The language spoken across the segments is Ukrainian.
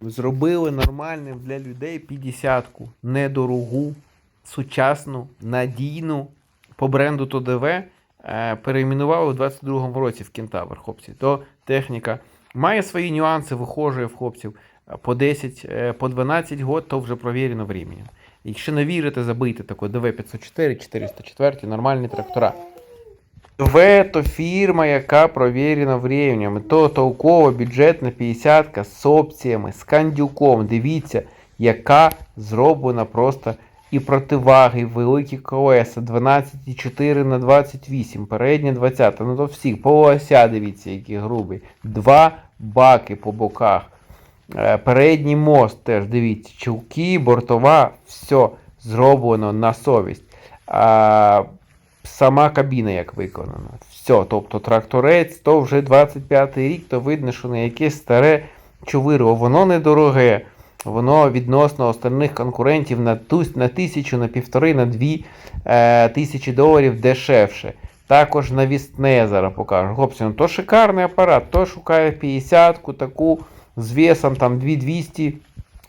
Зробили нормальним для людей 50-ку. Недорогу, сучасну, надійну по бренду ТОДВ е, перейменували у 22-му році в Кентавр, хлопці. То техніка має свої нюанси, вихожує в хлопців е, по 10, е, по 12 год, то вже провірено временем. Якщо не вірите, забийте таке ДВ-504, 404, нормальні трактора. ДВ то фірма, яка провірена временем. То толкова бюджетна 50 з опціями, з кандюком. Дивіться, яка зроблена просто і противаги, і великі колеса 12,4 на 28, передня 20, ну то всіх, полуося, дивіться, які грубі. Два баки по боках. Е, Передній мост теж, дивіться, чулки, бортова, все зроблено на совість. Сама кабіна як виконана. Все, тобто тракторець, то вже 25-й рік, то видно, що не якесь старе чувирло. Воно недороге. Воно відносно остальних конкурентів на, на тисячу, на півтори, на дві е, тисячі доларів дешевше. Також навісне зараз покажу. Хлопці, ну то шикарний апарат, то шукає 50-ку таку з весом там 2200,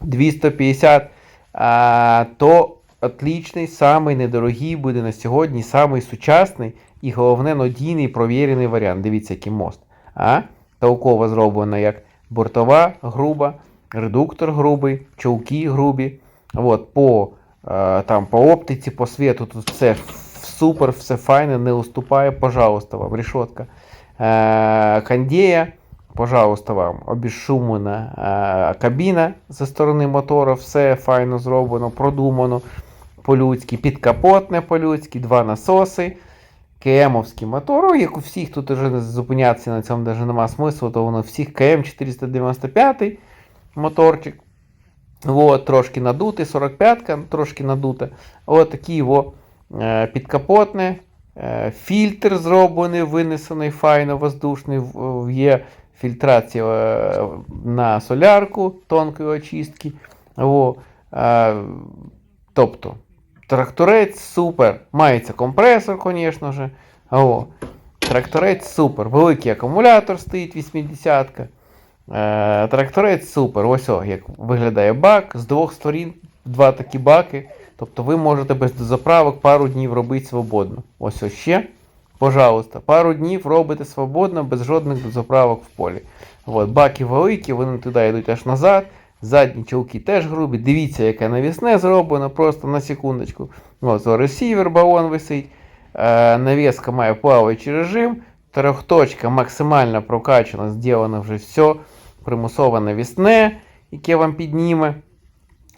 250, а, то отличний, самий недорогий буде на сьогодні, самий сучасний і головне надійний провірений варіант. Дивіться, який мост. А? Толково зроблено як бортова груба, редуктор грубий, чулки грубі. От, по, е, там, по оптиці, по світу тут все супер, все файне, не уступає, пожалуйста, вам решетка. Е, кондея, пожалуйста, вам обезшумлена е, кабіна зі сторони мотора, все файно зроблено, продумано по-людськи, підкапотне по-людськи, два насоси. КМовський мотор, як у всіх, тут вже зупинятися на цьому навіть нема смислу, то воно всіх КМ 495 моторчик. От, трошки надутий, 45-ка, трошки надута. От такі його е, підкапотне. Е, фільтр зроблений, винесений файно воздушний. Є фільтрація е, на солярку тонкої очистки. О, е, тобто, тракторець супер. Мається компресор, звісно ж. О, тракторець супер. Великий акумулятор стоїть 80-ка. Е, тракторець супер. Ось о, як виглядає бак. З двох сторін два такі баки. Тобто ви можете без дозаправок пару днів робити свободно. Ось ось ще. Пожалуйста, пару днів робите свободно, без жодних дозаправок в полі. От, баки великі, вони туди йдуть аж назад. Задні чулки теж грубі. Дивіться, яке навісне зроблено, просто на секундочку. Ось ресівер балон висить. Е, навіска має плаваючий режим. Трьохточка максимально прокачана, зроблено вже все. Примусове навісне, яке вам підніме.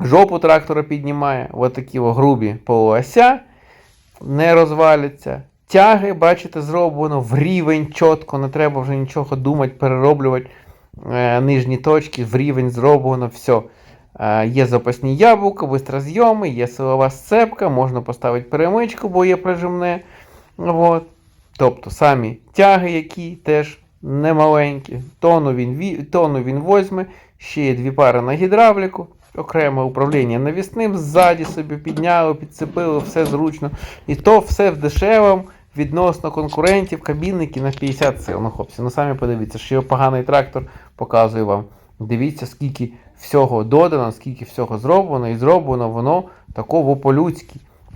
Жопу трактора піднімає. Ось такі грубі полуося не розваляться. Тяги, бачите, зроблено в рівень чітко, не треба вже нічого думати, перероблювати нижні точки, в рівень зроблено все. Е, є запасні яблука, бистрозйоми, є силова сцепка, можна поставити перемичку, бо є прижимне. От. Тобто самі тяги, які теж немаленькі. Тону він, тону він возьме, ще є дві пари на гідравліку, окреме управління навісним, ззаді собі підняли, підцепили, все зручно. І то все в дешевому відносно конкурентів, кабінники на 50 сил. Ну, хлопці, ну самі подивіться, що його поганий трактор показує вам. Дивіться, скільки всього додано, скільки всього зроблено, і зроблено воно такого по-людськи.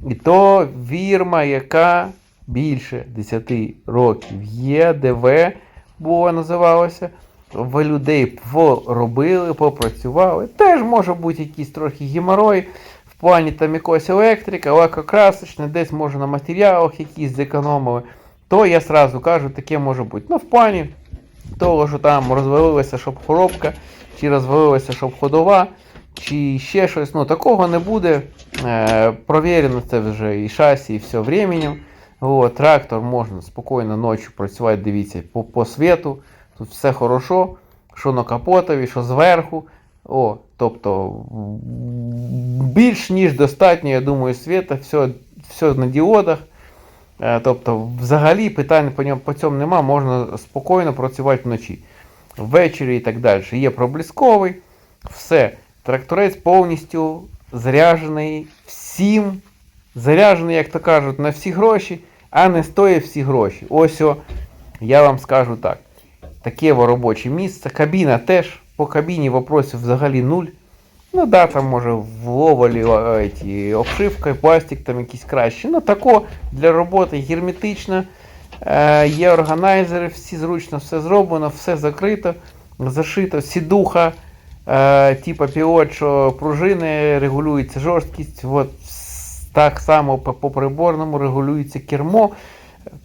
І то фірма, яка більше 10 років є, ДВ було називалося. Ви людей поробили, попрацювали. Теж може бути якийсь трохи геморой в плані там якогось електрика, лакокрасочне, десь може на матеріалах якісь зекономили. То я сразу кажу, таке може бути. Ну, в плані того, що там розвалилася щоб коробка, чи розвалилася щоб ходова, чи ще щось. Ну, такого не буде. Е, провірено це вже і шасі, і все временем. От, трактор можна спокійно ночі працювати, дивіться, по, по світу. Тут все хорошо, що на капотові, що зверху. О, тобто більш ніж достатньо, я думаю, світа, все, все на діодах. Е, Тобто, взагалі питань по, ньому, по цьому нема, можна спокійно працювати вночі. Ввечері і так далі. Є проблисковий, все. Тракторець повністю заряджений всім, заряджений, як то кажуть, на всі гроші, а не стоїть всі гроші. Ось о, я вам скажу так. Таке робоче місце. Кабіна теж По кабіні вопросів взагалі нуль. Ну да, там може в овалі о, еті, обшивка, пластик там якийсь кращий. Ну тако для роботи герметично. Е, є органайзери, всі зручно все зроблено, все закрито, зашито, сідуха, е, типа піот, що пружини, регулюється жорсткість. От, так само по, по приборному регулюється кермо.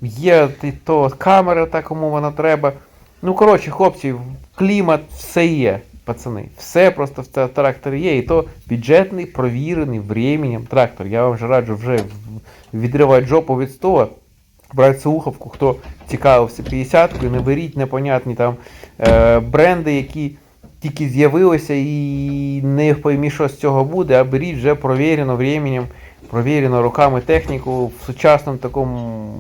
Є то камера, та кому вона треба. Ну, коротше, хлопці, клімат, все є, пацани. Все просто в тракторі є. І то бюджетний, провірений временем трактор. Я вам вже раджу вже відривати жопу від стола, брати слухавку, хто цікавився 50-кою, не беріть непонятні там е, бренди, які тільки з'явилися і не поймі, що з цього буде, а беріть вже провірено временем, провірено руками техніку в сучасному такому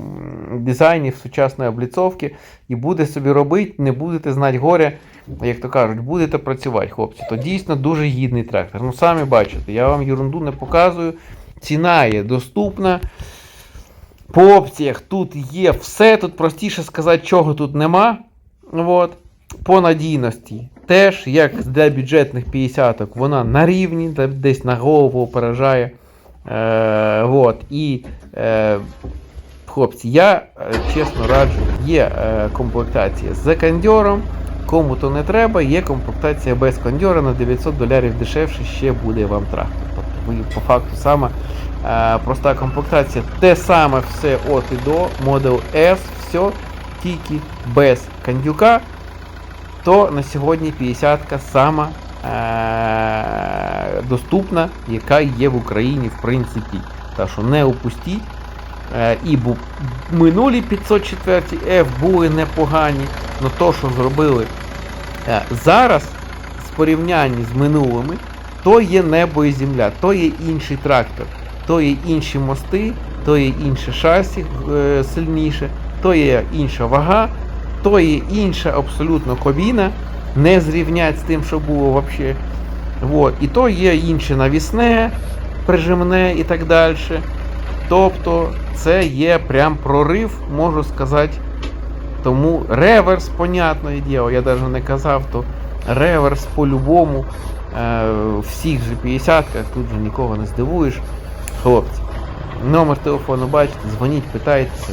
дизайні, в сучасної обліцовці, і буде собі робити, не будете знати горя, як то кажуть, будете працювати, хлопці. То дійсно дуже гідний трактор. Ну самі бачите, я вам ерунду не показую. Ціна є доступна. По опціях тут є все, тут простіше сказати, чого тут нема. От. По надійності теж, як для бюджетних 50-ок, вона на рівні, десь на голову опережає. Е, от. І, е, хлопці, я е, чесно раджу, є е, комплектація з кондьором, кому то не треба, є комплектація без кондьора на 900 долярів дешевше ще буде вам трактор. Тобто ви по факту саме е, проста комплектація, те саме все от і до, Model S, все, тільки без кондюка, то на сьогодні 50-ка сама доступна, яка є в Україні в принципі. Так що не упустіть. Е, і бу, минулі 504 F були непогані, але то, що зробили е, зараз, в порівнянні з минулими, то є небо і земля, то є інший трактор, то є інші мости, то є інше шасі е, сильніше, то є інша вага, то є інша абсолютно кабіна, не зрівнять з тим, що було взагалі. Вот. І то є інше навісне, прижимне і так далі. Тобто це є прям прорив, можу сказати. Тому реверс, понятне діло, я навіть не казав, то реверс по-любому е, всіх же 50-ках, тут же нікого не здивуєш. Хлопці, номер телефону бачите, дзвоніть, питайтеся.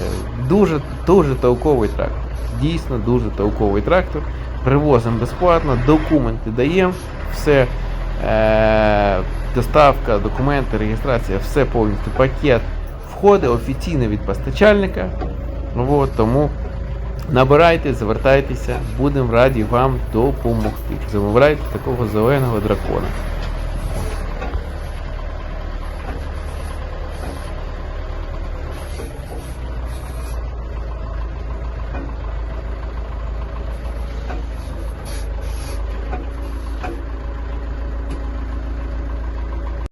Дуже, дуже толковий трактор. Дійсно дуже толковий трактор. Привозимо безплатно, документи даємо, все. Е, доставка, документи, реєстрація, все повністю пакет входить офіційно від постачальника. От, тому набирайте, звертайтеся, будемо раді вам допомогти. Замовляйте такого зеленого дракона.